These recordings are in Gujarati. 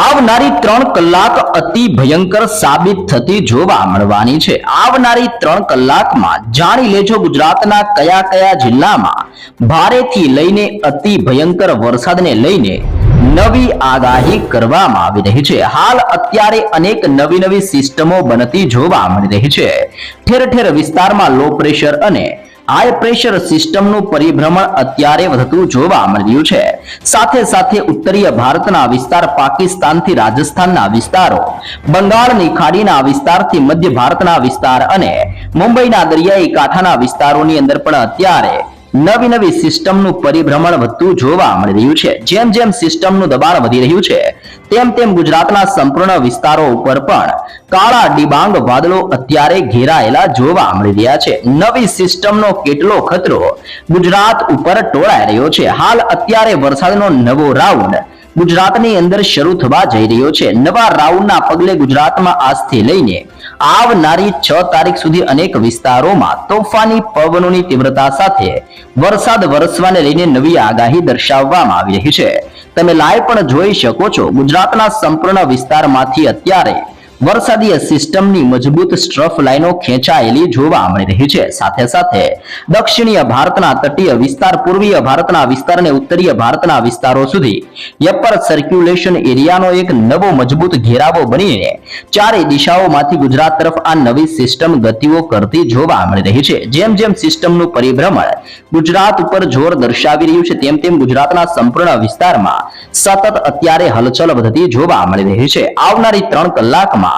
આવનારી ત્રણ કલાક અતિ ભયંકર સાબિત થતી જોવા મળવાની છે. આવનારી ત્રણ કલાકમાં જાણી લેજો ગુજરાતના કયા કયા જિલ્લામાં ભારેથી લઈને અતિ ભયંકર વરસાદને લઈને નવી આગાહી કરવામાં આવી રહી છે. હાલ અત્યારે અનેક નવી નવી સિસ્ટમો બનતી જોવા મળી રહી છે. ઠેર ઠેર વિસ્તારમાં લો પ્રેશર અને હાઈ પ્રેશર સિસ્ટમનું પરિભ્રમણ અત્યારે વધતું જોવા મળ્યું છે. સાથે સાથે ઉત્તરીય ભારતના વિસ્તાર, પાકિસ્તાનથી રાજસ્થાનના વિસ્તારો, બંગાળની ખાડીના વિસ્તારથી મધ્ય ભારતના વિસ્તાર અને મુંબઈના દરિયાઈ કાંઠાના વિસ્તારોની અંદર પણ અત્યારે નવી નવી સિસ્ટમનું પરિભ્રમણ વધતું જોવા મળી રહ્યું છે. જેમ જેમ સિસ્ટમનું દબાણ વધી રહ્યું છે, તેમ તેમ ગુજરાતના સંપૂર્ણ વિસ્તારો ઉપર પણ કાળા ડિબાંગ વાદળો અત્યારે ઘેરાયેલા જોવા મળી રહ્યા છે. નવી સિસ્ટમનો કેટલો ખતરો ગુજરાત ઉપર ટોળાઈ રહ્યો છે. હાલ અત્યારે વરસાદનો નવો રાઉન્ડ ગુજરાતની અંદર શરૂ થવા જઈ રહ્યો છે. નવા રાઉન્ડના પગલે ગુજરાતમાં આજથી લઈને આવનારી છ તારીખ સુધી અનેક વિસ્તારોમાં તોફાની પવનોની તીવ્રતા સાથે વરસાદ વરસવાને લઈને નવી આગાહી દર્શાવવામાં આવી રહી છે. તમે લાઈવ પણ જોઈ શકો છો. ગુજરાતના સંપૂર્ણ વિસ્તારમાંથી અત્યારે વરસાદીય સિસ્ટમની મજબૂત સ્ટ્રફ લાઇનો ખેંચાયેલી જોવા મળી રહી છે. સાથે સાથે દક્ષિણીય ભારતના તટીય વિસ્તાર, પૂર્વીય ભારતના વિસ્તારને ઉત્તરીય ભારતના વિસ્તારો સુધી એપર સર્ક્યુલેશન એરિયાનો એક નવો મજબૂત ઘેરાવો બનીને ચારેય દિશાઓમાંથી ગુજરાત તરફ આ નવી સિસ્ટમ ગતિઓ કરતી જોવા મળી રહી છે. જેમ જેમ સિસ્ટમનું પરિભ્રમણ ગુજરાત ઉપર જોર દર્શાવી રહ્યું છે, તેમ તેમ ગુજરાતના સંપૂર્ણ વિસ્તારમાં સતત અત્યારે હલચલ વધતી જોવા મળી રહી છે. આવનારી ત્રણ કલાકમાં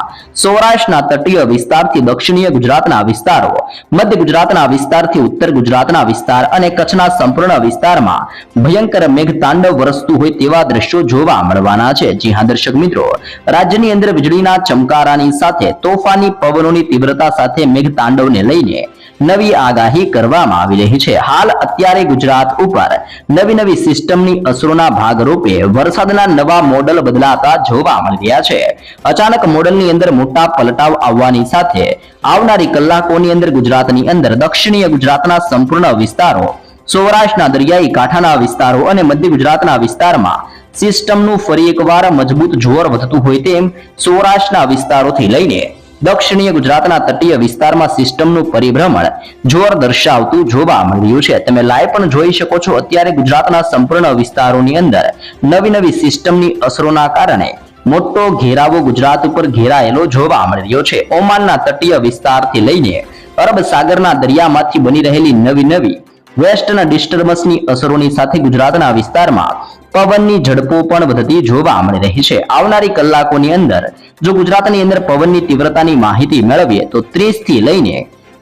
સૌરાષ્ટ્રના તટીય વિસ્તારથી દક્ષિણીય ગુજરાતના વિસ્તારો, મધ્ય ગુજરાતના વિસ્તારથી ઉત્તર ગુજરાતના વિસ્તાર અને કચ્છના સંપૂર્ણ વિસ્તારમાં ભયંકર મેઘતાંડવ વરસતું હોય તેવા દ્રશ્યો જોવા મળવાના છે. જી હા, દર્શક મિત્રો, રાજ્યની અંદર વીજળીના ચમકારાની સાથે તોફાની પવનોની તીવ્રતા સાથે મેઘતાંડવને લઈને નવી આગાહી કરવામાં આવી રહી છે. હાલ અત્યારે ગુજરાત ઉપર નવી નવી સિસ્ટમની અસરોના ભાગરૂપે વરસાદના નવા મોડલ બદલાતા જોવા મળી રહ્યા છે. અચાનક મોડલની અંદર મોટા પલટાવ આવવાની સાથે આવનારી કલાકોની અંદર ગુજરાતની અંદર દક્ષિણીય ગુજરાતના સંપૂર્ણ વિસ્તારો, સૌરાષ્ટ્રના દરિયાઈ કાંઠાના વિસ્તારો અને મધ્ય ગુજરાતના વિસ્તારમાં સિસ્ટમનું ફરી એકવાર મજબૂત જોર વધતું હોય તેમ સૌરાષ્ટ્રના વિસ્તારોથી લઈને દક્ષિણીય ગુજરાતના તટીય વિસ્તારમાં સિસ્ટમનું પરિભ્રમણ જોર દર્શાવતું જોવા મળ્યું છે. તમે લાઈવ પણ જોઈ શકો છો. અત્યારે ગુજરાતના સંપૂર્ણ વિસ્તારોની અંદર નવી નવી સિસ્ટમની અસરોના કારણે મોટો ઘેરાવો ગુજરાત ઉપર ઘેરાયેલો જોવા મળી રહ્યો છે. ઓમાનના તટીય વિસ્તારથી લઈને અરબ સાગરના દરિયામાંથી બની રહેલી નવી નવી વેસ્ટના ડિસ્ટર્બન્સની અસરોની સાથે ગુજરાતના વિસ્તારમાં પવનની ઝડપો પણ વધતી જોવા મળી રહી છે. આવનારી કલાકોની અંદર જો ગુજરાતની અંદર પવનની તીવ્રતાની માહિતી મેળવીએ તો 30 થી લઈને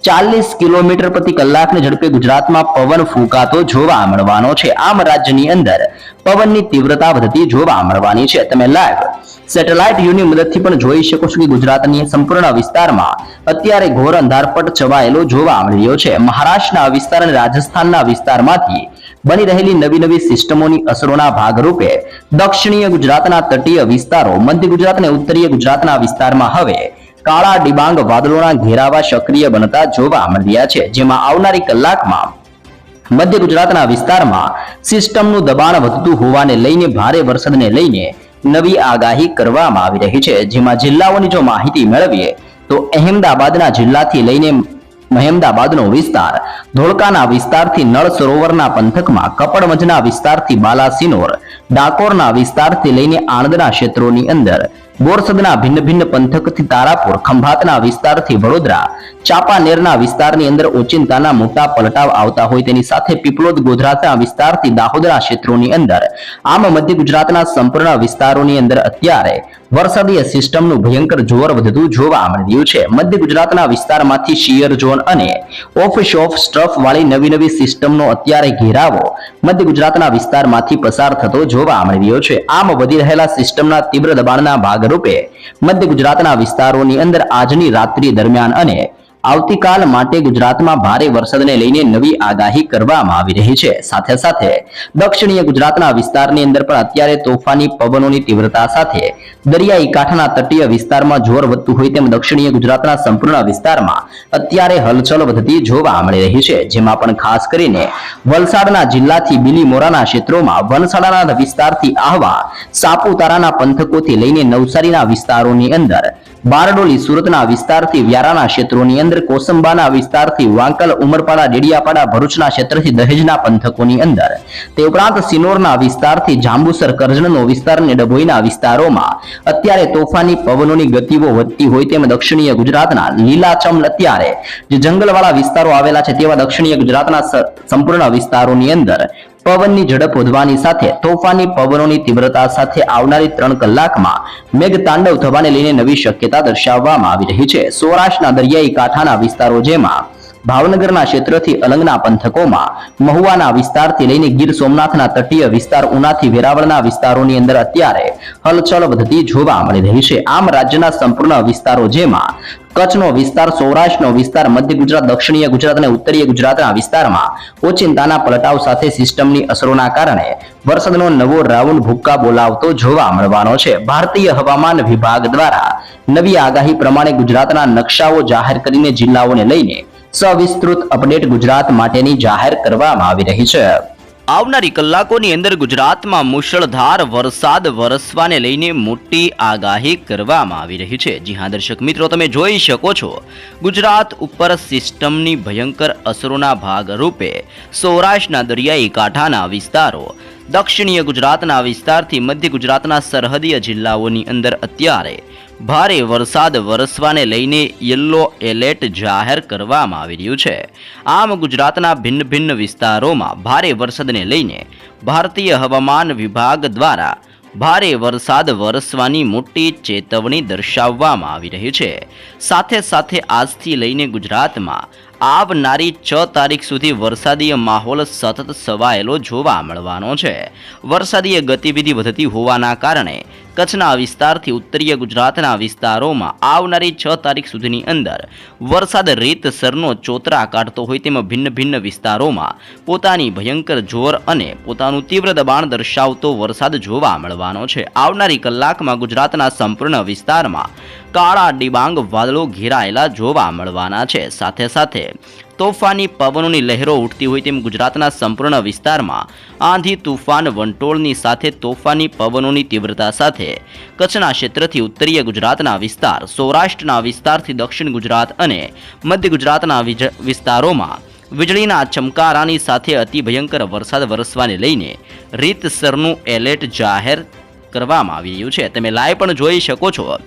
ચાલીસ કિલોમીટર પ્રતિ કલાકની ઝડપે ગુજરાતમાં પવન ફૂંકાતો જોવા મળવાનો છે. આમ રાજ્યની અંદર પવનની તીવ્રતા વધતી જોવા મળવાની છે. તમે લાઈવ સેટેલાઇટ વ્યૂની મદદથી પણ જોઈ શકો છો કે ગુજરાતની સંપૂર્ણ વિસ્તારમાં અત્યારે ઘોર અંધારપટ છવાયેલો જોવા મળી રહ્યો છે. મહારાષ્ટ્રના વિસ્તાર અને રાજસ્થાનના વિસ્તારમાંથી બની રહેલી નવી નવી સિસ્ટમોની અસરોના ભાગરૂપે દક્ષિણીય ગુજરાતના તટીય વિસ્તારો, મધ્ય ગુજરાત અને ઉત્તરીય ગુજરાતના વિસ્તારમાં હવે કાળા ડિબાંગ વાદળોના ઘેરાવા સક્રિય બનતા જોવા મળ્યા છે. જેમાં આવનારી કલાકમાં મધ્ય ગુજરાતના વિસ્તારમાં સિસ્ટમનું દબાણ વધતું હોવાને લઈને ભારે વરસાદને લઈને નવી આગાહી કરવામાં આવી રહી છે. જેમાં જિલ્લાઓની જો માહિતી મેળવીએ તો અહેમદાબાદના જિલ્લાથી લઈને મહેમદાબાદનો વિસ્તાર. ધોળકાના વિસ્તારથી નળ સરોવરના પંથકમાં, કપડવંજના વિસ્તારથી બાલાસિનોર ડાકોરના વિસ્તારથી લઈને આણંદના ક્ષેત્રોની અંદર, બોરસદના ભિન્ન ભિન્ન પંથકથી તારાપુર, ખંભાતના વિસ્તારથી વડોદરા, ચાપાનેરના વિસ્તારની અંદર ઓચિંતાના મોટા પલટાવ આવતા હોય તેની સાથે પીપલોદ ગોધરાના વિસ્તારથી દાહોદના ક્ષેત્રોની અંદર, આમ મધ્ય ગુજરાતના સંપૂર્ણ વિસ્તારોની અંદર અત્યારે વરસાદીય સિસ્ટમનું ભયંકર જોર વધતું જોવા મળી રહ્યું છે. મધ્ય ગુજરાતના વિસ્તારમાંથી શિયર ઝોન અને ઓફ શોફ સ્ટ્રફ વાળી નવી નવી સિસ્ટમનો અત્યારે ઘેરાવો મધ્ય ગુજરાતના વિસ્તારમાંથી પસાર થતો જોવા મળી રહ્યો છે. આમ વધી રહેલા સિસ્ટમના તીવ્ર દબાણના ભાગરૂપે મધ્ય ગુજરાતના વિસ્તારોની અંદર આજની રાત્રિ દરમિયાન અને આવતીકાલ માટે ગુજરાતમાં ભારે વરસાદને લઈને નવી આગાહી કરવામાં આવી રહી છે. સાથે સાથે દક્ષિણીય ગુજરાતના વિસ્તારની અંદર પણ અત્યારે તોફાની પવનોની તીવ્રતા સાથે દરિયાઈ કાંઠાના તટીય વિસ્તારમાં જોર વધતું હોય તેમ દક્ષિણીય ગુજરાતના સંપૂર્ણ વિસ્તારમાં અત્યારે હલચલ વધતી જોવા મળી રહી છે. જેમાં પણ ખાસ કરીને વલસાડના જિલ્લાથી બિલીમોરાના ક્ષેત્રોમાં વલસાડાના વિસ્તારથી આહવા સાપુતારાના પંથકોથી લઈને નવસારીના વિસ્તારોની અંદર બારડોલી સુરતના વિસ્તારથી વ્યારાના ક્ષેત્રોની અંદર, કોસંબાના વિસ્તારથી વાંકલ, ઉમરપાડા, ડેડિયાપાડા, ભરૂચના ક્ષેત્રથી દહેજના પંથકોની અંદર. તે ઉપરાંત સિનોરના વિસ્તારથી જાંબુસર, કરજણનો વિસ્તાર અને ડભોઈના વિસ્તારોમાં અત્યારે તોફાની પવનોની ગતિઓ વધતી હોય તેમ દક્ષિણીય ગુજરાતના લીલાચમ અત્યારે જે જંગલવાળા વિસ્તારો આવેલા છે તેવા દક્ષિણીય ગુજરાતના સંપૂર્ણ વિસ્તારોની અંદર. પવનની ઝડપ વધવાની સાથે તોફાની પવનોની તીવ્રતા સાથે આવનારી ત્રણ કલાકમાં મેઘ તાંડવ થવાને લઈને નવી શક્યતા દર્શાવવામાં આવી રહી છે. સૌરાષ્ટ્રના દરિયાઈ કાંઠાના વિસ્તારો જેમાં ભાવનગરના ક્ષેત્રથી અલંગના પંથકોમાં, મહુવાના વિસ્તારથી લઈને ગીર સોમનાથના તટીય વિસ્તાર, ઉનાથી વેરાવળના વિસ્તારોની અંદર અત્યારે હલચલ વધતી જોવા મળી રહી છે. આમ રાજ્યના સંપૂર્ણ વિસ્તારો જેમાં કચ્છનો વિસ્તાર, સૌરાષ્ટ્રનો વિસ્તાર, મધ્ય ગુજરાત, દક્ષિણીય ગુજરાત અને ઉત્તરીય ગુજરાતના વિસ્તારમાં ઓચિંતાના પલટાવ સાથે સિસ્ટમની અસરોના કારણે વરસાદનો નવો રાઉન્ડ ભૂક્કા બોલાવતો જોવા મળવાનો છે. ભારતીય હવામાન વિભાગ દ્વારા નવી આગાહી પ્રમાણે ગુજરાતના નકશાઓ જાહેર કરીને જિલ્લાઓને લઈને સવિસ્તૃત અપડેટ ગુજરાત માટેની જાહેર કરવામાં આવી રહી છે. આવનારી કલાકોની અંદર ગુજરાતમાં મુશળધાર વરસાદ વરસવાને લઈને મોટી આગાહી કરવામાં આવી રહી છે. જી હા, દર્શક મિત્રો, તમે જોઈ શકો છો. ગુજરાત ઉપર સિસ્ટમની ભયંકર અસરોના ભાગરૂપે સૌરાષ્ટ્રના દરિયાઈ કાંઠાના વિસ્તારો દક્ષિણીય ગુજરાતના વિસ્તારથી મધ્ય ગુજરાતના સરહદીય જિલ્લાઓની અંદર અત્યારે ભારે વરસાદ વરસવાને લઈને યલો એલર્ટ જાહેર કરવામાં આવી રહ્યું છે. આમ ગુજરાતના ભિન્ન ભિન્ન વિસ્તારોમાં ભારે વરસાદને લઈને ભારતીય હવામાન વિભાગ દ્વારા ભારે વરસાદ વરસવાની મોટી ચેતવણી દર્શાવવામાં આવી રહી છે. સાથે સાથે આજથી લઈને ગુજરાતમાં આવનારી છ તારીખ સુધી વરસાદીય માહોલ સતત સવાયેલો જોવા મળવાનો છે. વરસાદીય ગતિવિધિ વધતી હોવાના કારણે કચ્છના વિસ્તારથી ઉત્તરીય ગુજરાતના વિસ્તારોમાં આવનારી છ તારીખ સુધીની અંદર વરસાદ રેતસરનો ચોતરા કાઢતો હોય તેમાં ભિન્ન ભિન્ન વિસ્તારોમાં પોતાની ભયંકર જોર અને પોતાનું તીવ્ર દબાણ દર્શાવતો વરસાદ જોવા મળવાનો છે. આવનારી કલાકમાં ગુજરાતના સંપૂર્ણ વિસ્તારમાં કાળા ડિબાંગ વાદળો ઘેરાયેલા જોવા મળવાના છે. સાથે સાથે તોફાની પવનોની લહેરો ઉઠતી હોય તેમ ગુજરાતના સંપૂર્ણ વિસ્તારમાં આંધી તુફાન વંટોળની સાથે તોફાની પવનોની તીવ્રતા સાથે કચ્છના ક્ષેત્રથી ઉત્તરીય ગુજરાતના વિસ્તાર, સૌરાષ્ટ્રના વિસ્તારથી દક્ષિણ ગુજરાત અને મધ્ય ગુજરાતના વિસ્તારોમાં વીજળીના ચમકારાની સાથે અતિ ભયંકર વરસાદ વરસવાને લઈને રીતસરનું એલર્ટ જાહેર કરવામાં આવી રહ્યું છે. તમે લાઈવ પણ જોઈ શકો છો.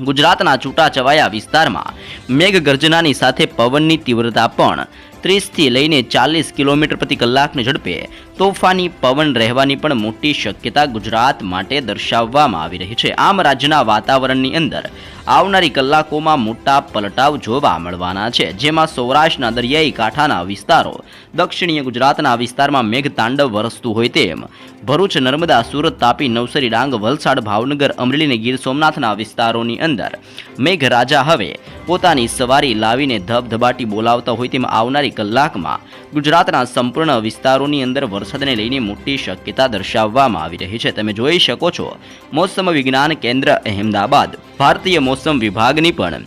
ગુજરાતના છૂટાછવાયા વિસ્તારમાં મેઘગર્જનાની સાથે પવનની તીવ્રતા પણ ત્રીસથી લઈને ચાલીસ કિલોમીટર પ્રતિ કલાકની ઝડપે તોફાની પવન રહેવાની પણ મોટી શક્યતા ગુજરાત માટે દર્શાવવામાં આવી રહી છે. આમ રાજ્યના વાતાવરણની અંદર આવનારી કલાકોમાં મોટા પલટાવ જોવા મળવાના છે. જેમાં સૌરાષ્ટ્રના દરિયાઈ કાંઠાના વિસ્તારો, દક્ષિણીય ગુજરાતના વિસ્તારમાં મેઘતાંડવ વરસતું હોય તેમ, ભરૂચ, નર્મદા, સુરત, તાપી, નવસારી, ડાંગ, વલસાડ, ભાવનગર, અમરેલી અને ગીર સોમનાથના વિસ્તારોની અંદર મેઘરાજા હવે પોતાની સવારી લાવીને ધબધબાટી બોલાવતા હોય તેમ આવનારી કલાકમાં ગુજરાતના સંપૂર્ણ વિસ્તારોની અંદર વરસાદને લઈને મોટી શક્યતા દર્શાવવામાં આવી રહી છે. તમે જોઈ શકો છો, મોસમ વિજ્ઞાન કેન્દ્ર અહેમદાબાદ, ભારતીય મોસમ વિભાગની પણ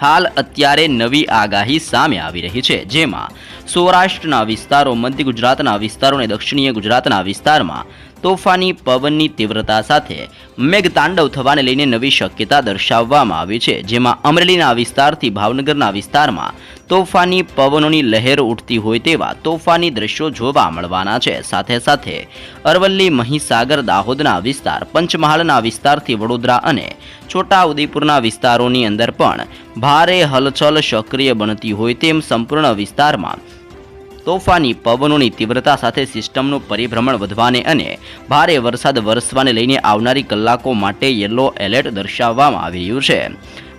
હાલ અત્યારે નવી આગાહી સામે આવી રહી છે, જેમાં સૌરાષ્ટ્રના વિસ્તારો મધ્ય ગુજરાતના વિસ્તારો અને દક્ષિણીય ગુજરાતના વિસ્તારમાં તોફાની પવનની તીવ્રતા સાથે મેઘતાંડવ થવાને લઈને નવી શક્યતા દર્શાવવામાં આવી છે, જેમાં અમરેલીના વિસ્તારથી ભાવનગરના વિસ્તારમાં તોફાની પવનોની લહેર ઉઠતી હોય તેવા તોફાની દ્રશ્યો જોવા મળવાના છે. સાથે સાથે અરવલ્લી મહીસાગર દાહોદના વિસ્તાર, પંચમહાલના વિસ્તારથી વડોદરા અને છોટા ઉદેપુરના વિસ્તારોની અંદર પણ ભારે હલચલ સક્રિય બનતી હોય તેમ સંપૂર્ણ વિસ્તારમાં તોફાની પવનોની તીવ્રતા સાથે સિસ્ટમનું પરિભ્રમણ વધવાને અને ભારે વરસાદ વરસવાને લઈને આવનારી કલાકો માટે યલો એલર્ટ દર્શાવવામાં આવી રહ્યું છે.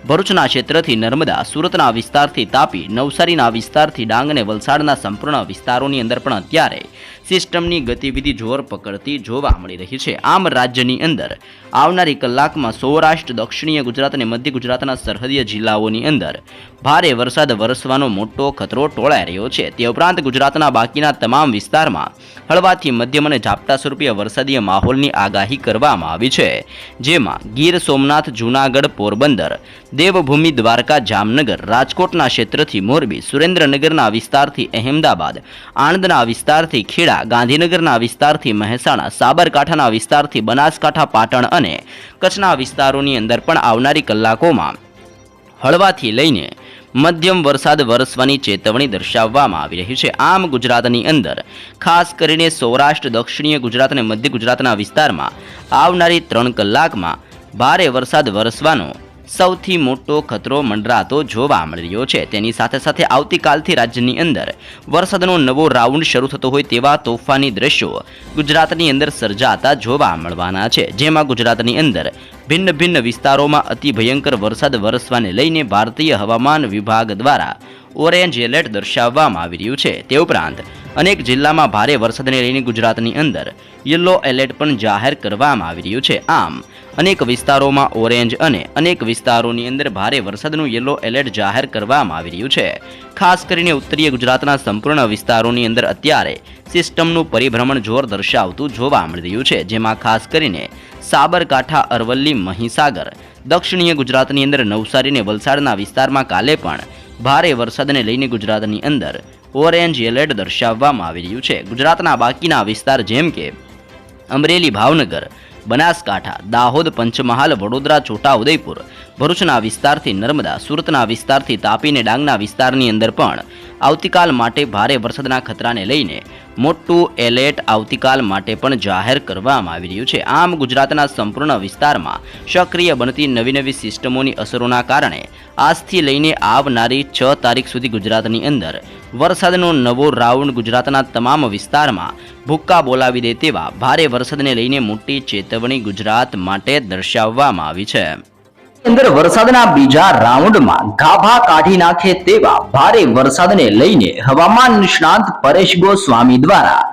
ભરૂચના ક્ષેત્રથી નર્મદા, સુરતના વિસ્તારથી તાપી, નવસારીના વિસ્તારથી ડાંગ અને વલસાડના સંપૂર્ણ વિસ્તારોની અંદર પણ અત્યારે સિસ્ટમની ગતિવિધિ જોર પકડતી જોવા મળી રહી છે. આમ રાજ્યની અંદર આવનારી કલાકમાં સૌરાષ્ટ્ર, દક્ષિણીય ગુજરાત અને મધ્ય ગુજરાતના સરહદીય જિલ્લાઓની અંદર ભારે વરસાદ વરસવાનો મોટો ખતરો ટોળાઈ રહ્યો છે. તે ઉપરાંત ગુજરાતના બાકીના તમામ વિસ્તારમાં હળવાથી મધ્યમ અને ઝાપટા સ્વરૂપીય વરસાદીય માહોલની આગાહી કરવામાં આવી છે. જેમાં ગીર સોમનાથ, જૂનાગઢ, પોરબંદર, દેવભૂમિ, દ્વારકા, જામનગર, રાજકોટના ક્ષેત્રથી મોરબી, સુરેન્દ્રનગરના વિસ્તારથી અહેમદાબાદ, આણંદના વિસ્તારથી ખેડા ગાંધીનગરના વિસ્તારથી મહેસાણા, સાબરકાંઠાના વિસ્તારથી બનાસકાંઠા, પાટણ અને કચ્છના વિસ્તારોની અંદર પણ આવનારી કલાકોમાં હળવાથી લઈને મધ્યમ વરસાદ વરસવાની ચેતવણી દર્શાવવામાં આવી રહી છે. આમ ગુજરાતની અંદર, ખાસ કરીને સૌરાષ્ટ્ર, દક્ષિણીય ગુજરાત અને મધ્ય ગુજરાતના વિસ્તારમાં આવનારી ત્રણ કલાકમાં ભારે વરસાદ વરસવાનો સૌથી મોટો ખતરો મંડરાતો જોવા મળી રહ્યો છે. તેની સાથે સાથે આવતીકાલથી રાજ્યની અંદર વરસાદનો નવો રાઉન્ડ શરૂ થતો હોય તેવા તોફાની દ્રશ્યો ગુજરાતની અંદર સર્જાતા જોવા મળવાના છે. જેમાં ગુજરાતની અંદર ભિન્ન ભિન્ન વિસ્તારોમાં અતિ ભયંકર વરસાદ વરસવાને લઈને ભારતીય હવામાન વિભાગ દ્વારા ઓરેન્જ એલર્ટ દર્શાવવામાં આવી રહ્યું છે તે ઉપરાંત અનેક જિલ્લામાં ભારે વરસાદને લઈને ગુજરાતની અંદર યલો એલર્ટ પણ જાહેર કરવામાં આવી રહ્યું છે. આમ, અનેક વિસ્તારોમાં ઓરેન્જ અને અનેક વિસ્તારોની અંદર ભારે વરસાદનું યલો એલર્ટ જાહેર કરવામાં આવી રહ્યું છે. ખાસ કરીને ઉત્તરીય ગુજરાતના સંપૂર્ણ વિસ્તારોની અંદર અત્યારે સિસ્ટમનું પરિભ્રમણ જોર દર્શાવતું જોવા મળી રહ્યું છે. જેમાં ખાસ કરીને સાબરકાંઠા, અરવલ્લી, મહીસાગર, દક્ષિણીય ગુજરાતની અંદર નવસારી અને વલસાડના વિસ્તારમાં કાલે પણ ભારે વરસાદને લઈને ગુજરાતની અંદર ઓરેન્જ એલર્ટ દર્શાવવામાં આવી રહ્યું છે. ગુજરાતના બાકીના વિસ્તાર જેમ કે અમરેલી, ભાવનગર, બનાસકાંઠા, દાહોદ, પંચમહાલ, વડોદરા, છોટા ઉદયપુર, ભરૂચના વિસ્તારથી નર્મદા, સુરતના વિસ્તારથી તાપી અને ડાંગના વિસ્તારની અંદર પણ આવતીકાલ માટે ભારે વરસાદના ખતરાને લઈને મોટું એલર્ટ આવતીકાલ માટે પણ જાહેર કરવામાં આવી રહ્યું છે. આમ ગુજરાતના સંપૂર્ણ વિસ્તારમાં સક્રિય બનતી નવી નવી સિસ્ટમોની અસરોના કારણે આજથી લઈને આવનારી છ તારીખ સુધી ગુજરાતની અંદર વરસાદનો નવો રાઉન્ડ ગુજરાતના તમામ વિસ્તારમાં ભૂક્કા બોલાવી દે તેવા ભારે વરસાદને લઈને મોટી ચેતવણી ગુજરાત માટે દર્શાવવામાં આવી છે. અંદર વરસાદના બીજા રાઉન્ડમાં ગાભા કાઢી નાખે તેવા ભારે વરસાદને લઈને હવામાન નિષ્ણાંત પરેશ ગોસ્વામી દ્વારા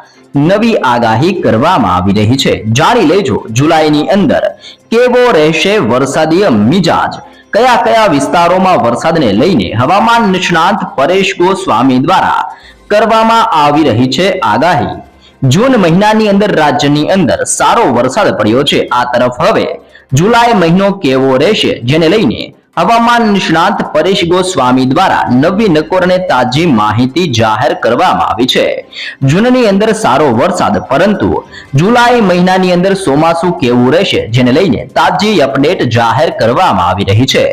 નવી આગાહી કરવામાં આવી રહી છે. જાણી લેજો જુલાઈની અંદર કેવો રહેશે વરસાદીય મિજાજ? કયા કયા વિસ્તારોમાં વરસાદને લઈને હવામાન નિષ્ણાંત પરેશ ગોસ્વામી દ્વારા કરવામાં આવી રહી છે આગાહી? જૂન મહિનાની અંદર રાજ્યની અંદર સારો વરસાદ પડ્યો છે. આ તરફ હવે જુલાઈ મહિનો કેવો રહેશે? જેને લઈને હવામાન નિષ્ણાંત પરેશ ગોસ્વામી દ્વારા નવી નકોરને તાજી માહિતી જાહેર કરવામાં આવી છે. જૂનની અંદર સારો વરસાદ, પરંતુ જુલાઈ મહિનાની અંદર ચોમાસું કેવું રહેશે? જેને લઈને તાજી અપડેટ જાહેર કરવામાં આવી રહી છે.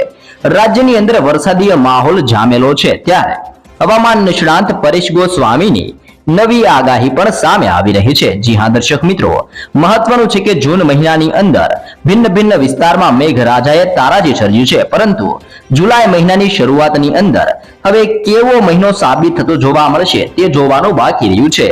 રાજ્યની અંદર વરસાદીય માહોલ જામેલો છે. ત્યારે હવામાન નિષ્ણાંત પરેશ ગોસ્વામીની નવી આગાહી પણ સામે આવી રહી છે. જી હા, દર્શક મિત્રો, મહત્વનું છે કે જૂન મહિનાની અંદર ભિન્ન ભિન્ન વિસ્તારમાં મેઘરાજાએ તારાજી સર્જ્યું છે. પરંતુ જુલાઈ મહિનાની શરૂઆતની અંદર હવે કેવો મહિનો સાબિત થતો જોવા મળશે તે જોવાનું બાકી રહ્યું છે.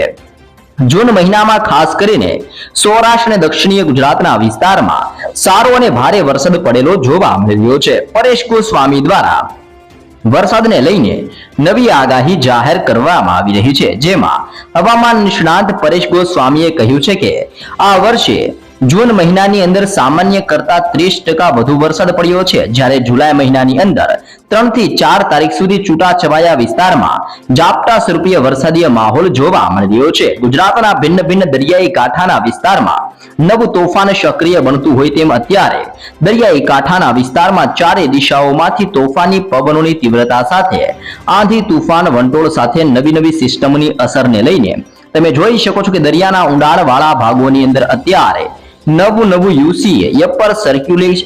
જૂન મહિનામાં ખાસ કરીને સૌરાષ્ટ્ર અને દક્ષિણીય ગુજરાતના વિસ્તારમાં સારો અને ભારે વરસાદ પડેલો જોવા મળી રહ્યો છે. પરેશ ગોસ્વામી દ્વારા વરસાદને લઈને નવી આગાહી જાહેર કરવામાં આવી રહી છે. જેમાં હવામાન નિષ્ણાંત પરેશ ગોસ્વામીએ કહ્યું છે કે આ વર્ષે જૂન મહિનાની અંદર સામાન્ય કરતા ત્રીસ ટકા વધુ વરસાદ પડ્યો છે. જ્યારે જુલાઈ મહિનાની અંદર ત્રણથી ચાર તારીખ સુધી છૂટાછવાયા વિસ્તારમાં ઝાપટા સ્વરૂપીય વરસાદીય માહોલ જોવા મળી રહ્યો છે. ગુજરાતના ભિન્ન ભિન્ન દરિયાઈ કાંઠાના વિસ્તારમાં નવું તોફાન સક્રિય બનતું હોય તેમ અત્યારે દરિયાઈ કાંઠાના વિસ્તારમાં ચારે દિશાઓમાંથી તોફાની પવનોની તીવ્રતા સાથે આંધી તુફાન વંટોળ સાથે નવી નવી સિસ્ટમની અસરને લઈને તમે જોઈ શકો છો કે દરિયાના ઊંડાણવાળા ભાગોની અંદર અત્યારે નવું નવું યુસીએ યપર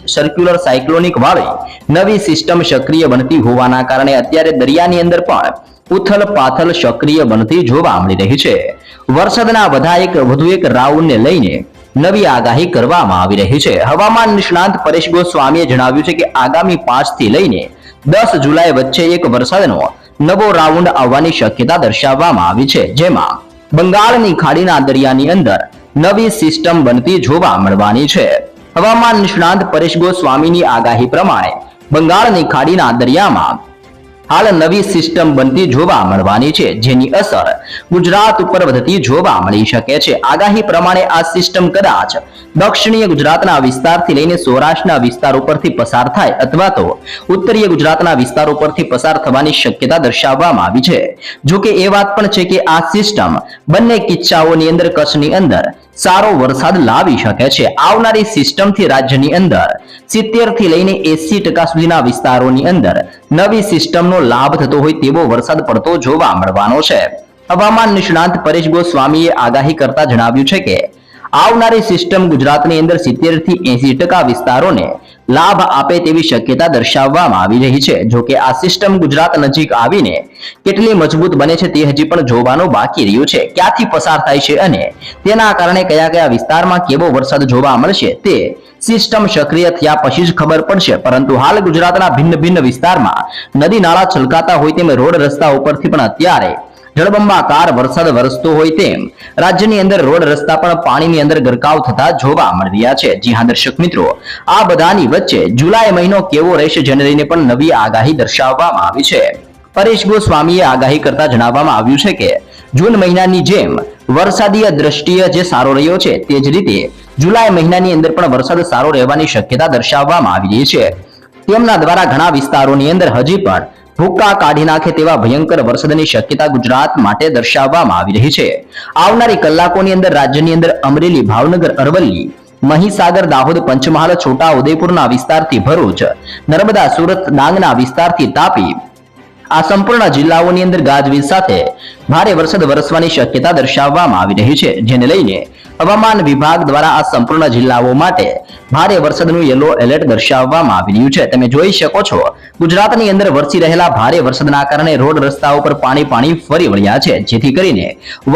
સર્ક્યુલર સાયક્લોનિક વાળી નવી સિસ્ટમ સક્રિય બનતી હોવાના કારણે અત્યારે દરિયાની અંદર પણ ઉથલ પાથલ સક્રિય બનતી જોવા મળી રહી છે. વરસાદના વધા એક, વધુ એક રાઉન્ડને લઈને નવી આગાહી કરવામાં આવી રહી છે. હવામાન નિષ્ણાંત પરેશ ગોસ્વામીએ જણાવ્યું છે કે આગામી પાંચથી લઈને દસ જુલાઈ વચ્ચે એક વરસાદનો નવો રાઉન્ડ આવવાની શક્યતા દર્શાવવામાં આવી છે. જેમાં બંગાળની ખાડીના દરિયાની અંદર નવી સિસ્ટમ બનતી જોવા મળવાની છે. હવામાન નિષ્ણાંત પરેશ ગોસ્વામીની આગાહી પ્રમાણે બંગાળની ખાડીના દરિયામાં હાલ નવી સિસ્ટમ બનતી જોવા મળવાની છે, જેની અસર ગુજરાત ઉપર વધતી જોવા મળી શકે છે. આગાહી પ્રમાણે આ સિસ્ટમ કદાચ દક્ષિણીય ગુજરાતના વિસ્તારથી લઈને સૌરાષ્ટ્રના વિસ્તાર ઉપરથી પસાર થાય અથવા તો ઉત્તરીય ગુજરાતના વિસ્તાર ઉપરથી પસાર થવાની શક્યતા દર્શાવવામાં આવી છે. જોકે એ વાત પણ છે કે આ સિસ્ટમ બંને કિસ્સાઓની અંદર કચ્છની અંદર સારો વરસાદ લાવી શકે છે. આવનારી સિસ્ટમથી રાજ્યની અંદર સિત્તેરથી લઈને એસી ટકા સુધીના વિસ્તારોની અંદર નવી સિસ્ટમનો લાભ થતો હોય તેવો વરસાદ પડતો જોવા મળવાનો છે. હવામાન નિષ્ણાંત પરેશ ગોસ્વામીએ આગાહી કરતા જણાવ્યું છે કે આવનારી સિસ્ટમ ગુજરાતની અંદર સિત્તેરથી એસી ટકા વિસ્તારોને લાભ આપે તેવી શક્યતા દર્શાવવામાં આવી રહી છે. જો કે આ સિસ્ટમ ગુજરાત નજીક આવીને કેટલી મજબૂત બને છે તે હજી પણ જોવાનું બાકી રહ્યું છે. ક્યાંથી પસાર થાય છે અને તેના કારણે કયા કયા વિસ્તારમાં કેવો વરસાદ જોવા મળશે તે સિસ્ટમ સક્રિય થયા પછી જ ખબર પડશે. પરંતુ હાલ ગુજરાતના ભિન્ન ભિન્ન વિસ્તારમાં નદી નાળા છલકાતા હોય તેમ રોડ રસ્તા ઉપરથી પણ અત્યારે જળબંબાકાર વરસાદ વરસતો હોય તેમ રાજ્યની અંદર રોડ રસ્તા પણ પાણીની અંદર ગરકાવ થતા જોવા મળી રહ્યા છે. જી હા, દર્શક મિત્રો, આ બધાની વચ્ચે જુલાઈ મહિનો કેવો રહેશે જેને પણ નવી આગાહી દર્શાવવામાં આવી છે. પરેશ ગોસ્વામીએ આગાહી કરતા જણાવવામાં આવ્યું છે કે, જૂન મહિનાની જેમ વરસાદીય દ્રષ્ટિએ જે સારો રહ્યો છે તે જ રીતે જુલાઈ મહિનાની અંદર પણ વરસાદ સારો રહેવાની શક્યતા દર્શાવવામાં આવી રહી છે. તેમના દ્વારા ઘણા વિસ્તારોની અંદર હજી પણ ભૂક્કા કાઢી નાખે તેવા ભયંકર વરસાદની શક્યતા ગુજરાત માટે દર્શાવવામાં આવી રહી છે. આવનારી કલાકોની અંદર રાજ્યની અંદર અમરેલી, ભાવનગર, અરવલ્લી, મહીસાગર, દાહોદ, પંચમહાલ છોટા ઉદયપુરના વિસ્તારથી ભરૂચ, નર્મદા, સુરત, ડાંગના વિસ્તારથી તાપી આ સંપૂર્ણ જિલ્લાઓની અંદર ગાજવીજ સાથે ભારે વરસાદ વરસવાની શક્યતા દર્શાવવામાં આવી રહી છે, જેને લઈને હવામાન વિભાગ દ્વારા આ સંપૂર્ણ જિલ્લાઓ માટે ભારે વરસાદનું યલો એલર્ટ દર્શાવવામાં આવી છે. તમે જોઈ શકો છો, ગુજરાતની અંદર વરસી રહેલા ભારે વરસાદના કારણે રોડ રસ્તા ઉપર પાણી પાણી ફરી વળ્યા છે. જેથી કરીને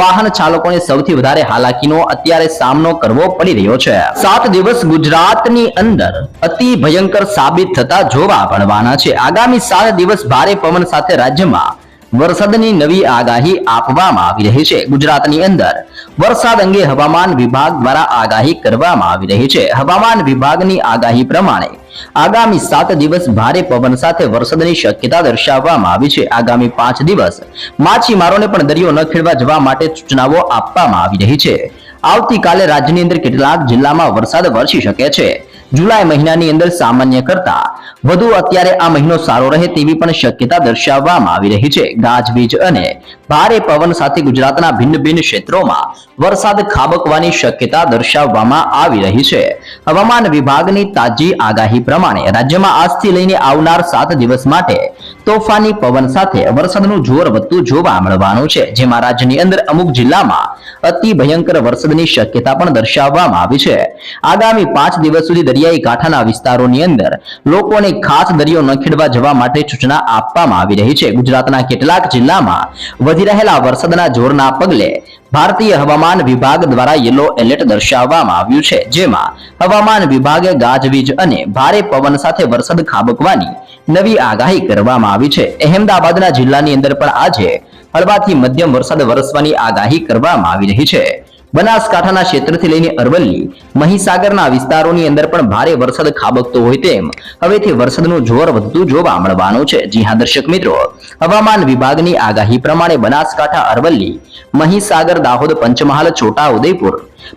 વાહન ચાલકોને સૌથી વધારે હાલાકીનો અત્યારે સામનો કરવો પડી રહ્યો છે. સાત દિવસ ગુજરાતની અંદર અતિ ભયંકર સાબિત થતા જોવા મળવાના છે. આગામી સાત દિવસ ભારે પવન સાથે રાજ્યમાં વરસાદની નવી આગાહી આપવામાં આવી રહી છે ગુજરાતની અંદર. વરસાદ અંગે હવામાન વિભાગ દ્વારા આગાહી કરવામાં આવી રહી છે. હવામાન વિભાગની આગાહી પ્રમાણે આગામી સાત દિવસ ભારે પવન સાથે વરસાદની શક્યતા દર્શાવવામાં આવી છે. આગામી પાંચ દિવસ માછીમારોને પણ દરિયો ન ખેડવા જવા માટે સૂચનાઓ આપવામાં આવી રહી છે. આવતીકાલે રાજ્યની અંદર કેટલાક જિલ્લામાં વરસાદ વરસી શકે છે. જુલાઈ મહિનાની અંદર સામાન્ય કરતા વધુ અત્યારે આ મહિનો સારો રહે તેવી પણ શક્યતા દર્શાવવામાં આવી રહી છે. ગાજવીજ અને ભારે પવન સાથે ગુજરાતના ભિન્ન ભિન્ન ક્ષેત્રોમાં વરસાદ ખાબકવાની શક્યતા દર્શાવવામાં આવી રહી છે. હવામાન વિભાગની તાજી આગાહી પ્રમાણે રાજ્યમાં આજથી લઈને આવનાર સાત દિવસ માટે તોફાની પવન સાથે વરસાદનું જોર વધતું જોવા મળવાનું છે, જેમાં રાજ્યની અંદર અમુક જિલ્લામાં અતિ ભયંકર વરસાદની શક્યતા પણ દર્શાવવામાં આવી છે. આગામી પાંચ દિવસ સુધી દરિયાઈ કાંઠાના વિસ્તારોની અંદર લોકોને ખાસ દરિયો ન ખેડવા જવા માટે સૂચના આપવામાં આવી રહી છે. ગુજરાતના કેટલાક જિલ્લામાં વધી રહેલા વરસાદના જોરના પગલે ભારતીય હવામાન વિભાગ દ્વારા યલો એલર્ટ દર્શાવવામાં આવ્યું છે. જેમાં હવામાન વિભાગે ગાજવીજ અને ભારે પવન સાથે વરસાદ ખાબકવાની નવી આગાહી કરવામાં આવી છે. અહેમદાબાદના જિલ્લાની અંદર પણ આજે હળવાથી મધ્યમ વરસાદ વરસવાની આગાહી કરવામાં આવી રહી છે. બનાસકાંઠાના ક્ષેત્રથી લઈને અરવલ્લી, મહીસાગરના વિસ્તારોની અંદર પણ ભારે વરસાદ ખાબકતો હોય તેમ હવેથી વરસાદનું જોર વધતું જોવા મળવાનું છે. જી હા, દર્શક મિત્રો, હવામાન વિભાગની આગાહી પ્રમાણે બનાસકાંઠા, અરવલ્લી, મહીસાગર, દાહોદ, પંચમહાલ, છોટા ઉદયપુર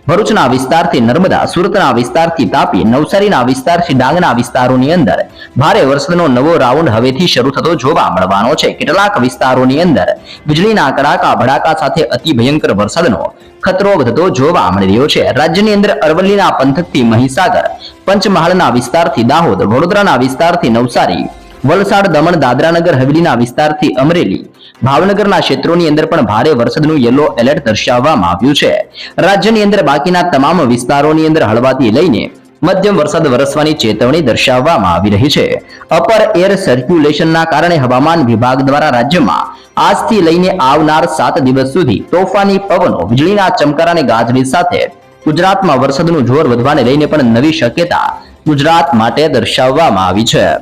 ભરૂચના વિસ્તારથી નર્મદા, સુરતના વિસ્તારથી તાપી, નવસારીના વિસ્તારથી ડાંગના વિસ્તારોની અંદર ભારે વરસાદનો નવો રાઉન્ડ હવેથી શરૂ થતો જોવા મળવાનો છે. કેટલાક વિસ્તારોની અંદર વીજળીના કડાકા, ભડાકા સાથે અતિ ભયંકર વરસાદનો ખતરો વધતો જોવા મળી રહ્યો છે. રાજ્યની અંદર અરવલ્લીના પંથકથી મહીસાગર, પંચમહાલના વિસ્તારથી દાહોદ, વડોદરાના વિસ્તારથી નવસારી વલસાડ, દમણ, દાદરાનગર, હવેલીના વિસ્તારથી અમરેલી. ભાવનગરના ક્ષેત્રોની અંદર પણ ભારે વરસાદનું યલો એલર્ટ દર્શાવવામાં આવ્યું છે. રાજ્યની અંદર બાકીના તમામ વિસ્તારોની અંદર હળવાથી લઈને મધ્યમ વરસાદ વરસવાની ચેતવણી દર્શાવવામાં આવી રહી છે. અપર એર સર્ક્યુલેશનના કારણે હવામાન વિભાગ દ્વારા રાજ્યમાં આજથી લઈને આવનાર સાત દિવસ સુધી તોફાની પવનો, વીજળીના ચમકારા અને ગાજવીજ સાથે ગુજરાતમાં વરસાદનું જોર વધવાને લઈને પણ નવી શક્યતા ગુજરાત માટે દર્શાવવામાં આવી છે.